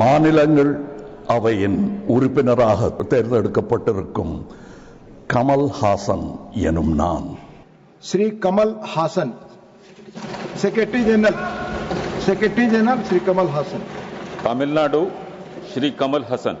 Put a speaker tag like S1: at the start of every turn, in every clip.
S1: மாநிலங்கள் அவையின் உறுப்பினராக தேர்ந்தெடுக்கப்பட்டிருக்கும் கமல் ஹாசன் எனும் நான்.
S2: Shri Kamal Haasan. Secretary general secretary general Shri Kamal Haasan.
S3: Tamil Nadu Shri Kamal Haasan.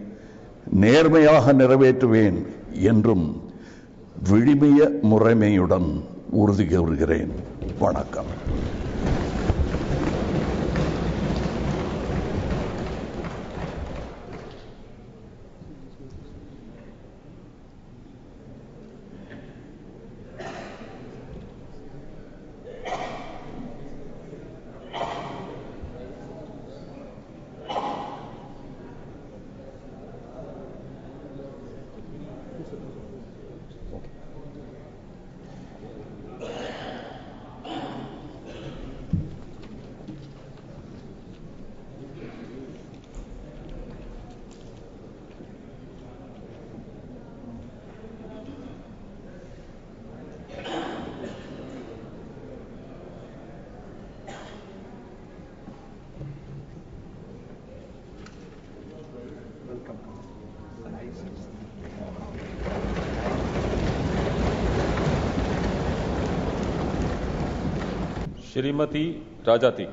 S1: நேர்மையாக நிறைவேற்றுவேன் என்றும் விழிமைய முறைமையுடன் உறுதி கூறுகிறேன். வணக்கம்.
S3: श्रीमती राजाती।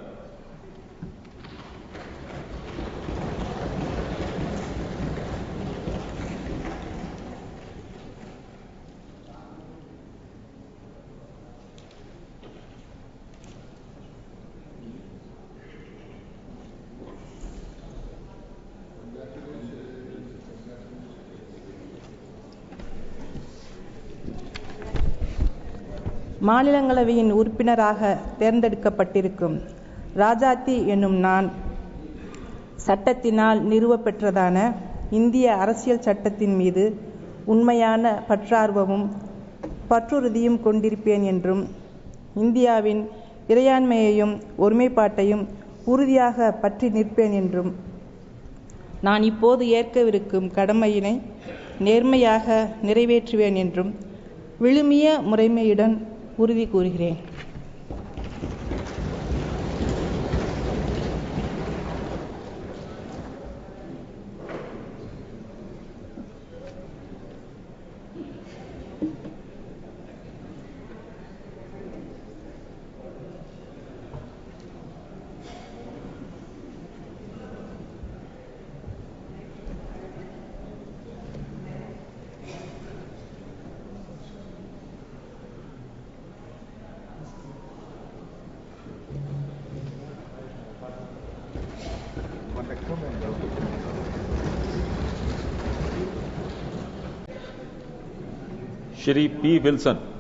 S4: மாநிலங்களவையின் உறுப்பினராக தேர்ந்தெடுக்கப்பட்டிருக்கும் ராஜாத்தி என்னும் நான் சட்டத்தினால் நிறுவப்பெற்றதான இந்திய அரசியல் சட்டத்தின் மீது உண்மையான பற்றார்வமும் பற்றுறுதியும் கொண்டிருப்பேன் என்றும் இந்தியாவின் இறையாண்மையையும் ஒருமைப்பாட்டையும் உறுதியாக பற்றி நிற்பேன் என்றும் நான் இப்போது ஏற்கவிருக்கும் கடமையினை நேர்மையாக நிறைவேற்றுவேன் என்றும் விழுமிய முறைமையுடன் உறுதி கூறுகிறேன்.
S3: श्री पी. विल्सन।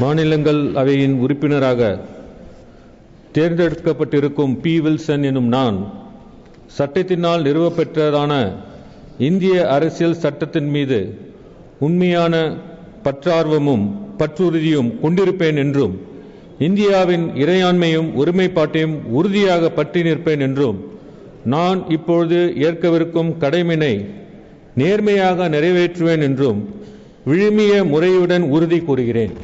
S5: மாநிலங்கள் அவையின் உறுப்பினராக தேர்ந்தெடுக்கப்பட்டிருக்கும் பி. வில்சன் எனும் நான் சட்டத்தினால் நிறுவப்பெற்றதான இந்திய அரசியல் சட்டத்தின் மீது உண்மையான பற்றார்வமும் பற்றுறுதியும் கொண்டிருப்பேன் என்றும் இந்தியாவின் இறையாண்மையும் ஒருமைப்பாட்டையும் உறுதியாக பற்றி நிற்பேன் என்றும் நான் இப்பொழுது ஏற்கவிருக்கும் கடமையினை நேர்மையாக நிறைவேற்றுவேன் என்றும் விழுமிய முறையுடன் உறுதி கூறுகிறேன்.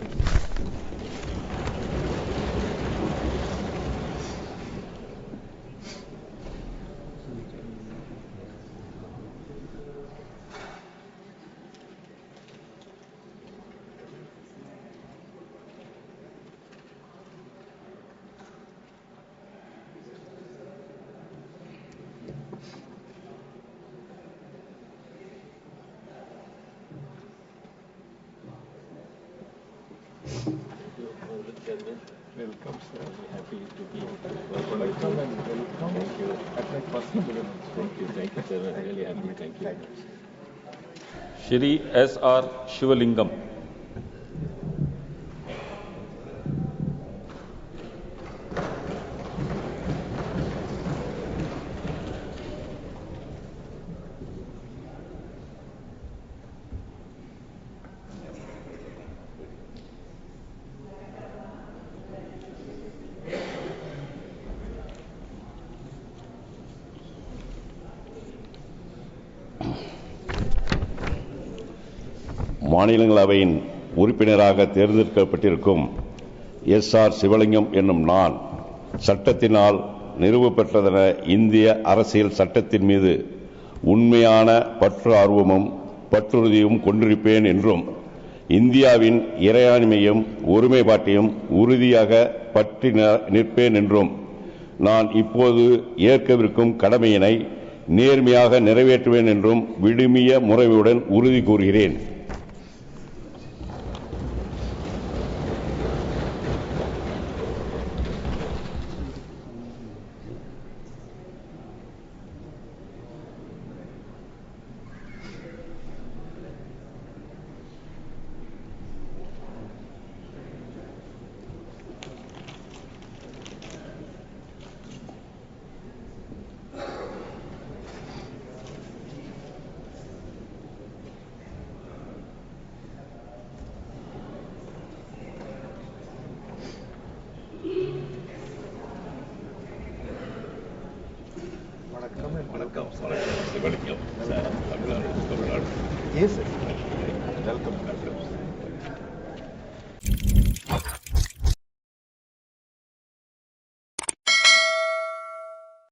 S3: श्री एस आर शिवलिंगम
S6: மாநிலங்களவையின் உறுப்பினராக தேர்ந்தெடுக்கப்பட்டிருக்கும் எஸ் ஆர் சிவலிங்கம் என்னும் நான் சட்டத்தினால் நிறுவப்பெற்றதென இந்திய அரசியல் சட்டத்தின் மீது உண்மையான பற்று ஆர்வமும் பற்றுறுதியும் கொண்டிருப்பேன் என்றும் இந்தியாவின் இறையாண்மையும் ஒருமைப்பாட்டையும் உறுதியாக பற்றி நிற்பேன் என்றும் நான் இப்போது ஏற்கவிருக்கும் கடமையினை நேர்மையாக நிறைவேற்றுவேன் என்றும் விடுமிய முறையுடன் உறுதி கூறுகிறேன்.
S7: Welcome, sir. Welcome, sir. Welcome, sir.